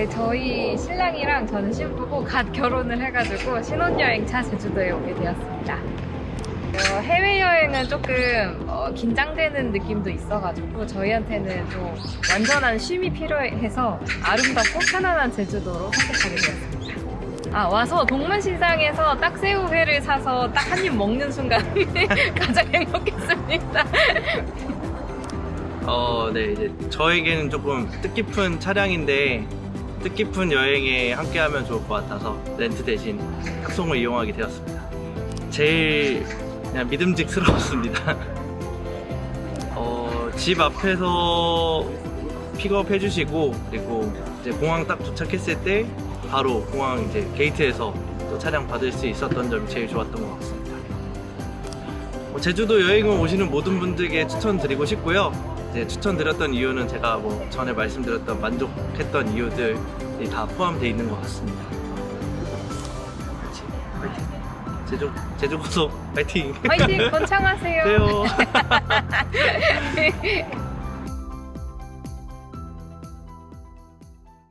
네, 저희 신랑이랑 저는 신부고 갓 결혼을 해가지고 신혼여행 차 제주도에 오게 되었습니다. 어, 해외여행은 조금 어, 긴장되는 느낌도 있어가지고 저희한테는 좀 완전한 쉼이 필요해서 아름답고 편안한 제주도로 선택하게 되었습니다. 아 와서 동문시장에서 딱새우회를 사서 딱 한 입 먹는 순간 가장 행복했습니다. 어, 네, 이제 저에게는 조금 뜻깊은 차량인데 뜻깊은 여행에 함께하면 좋을 것 같아서 렌트 대신 탁송을 이용하게 되었습니다. 제일 그냥 믿음직스러웠습니다. 어, 집 앞에서 픽업 해주시고 그리고 이제 공항 딱 도착했을 때 바로 공항 이제 게이트에서 또 차량 받을 수 있었던 점이 제일 좋았던 것 같습니다. 뭐 제주도 여행을 오시는 모든 분들께 추천드리고 싶고요. 이제 추천드렸던 이유는 제가 뭐 전에 말씀드렸던 만족했던 이유들이 다 포함되어 있는 것 같습니다. 파이팅. 제주 제주 고속 파이팅. 화이팅 번창하세요. 안녕하세요.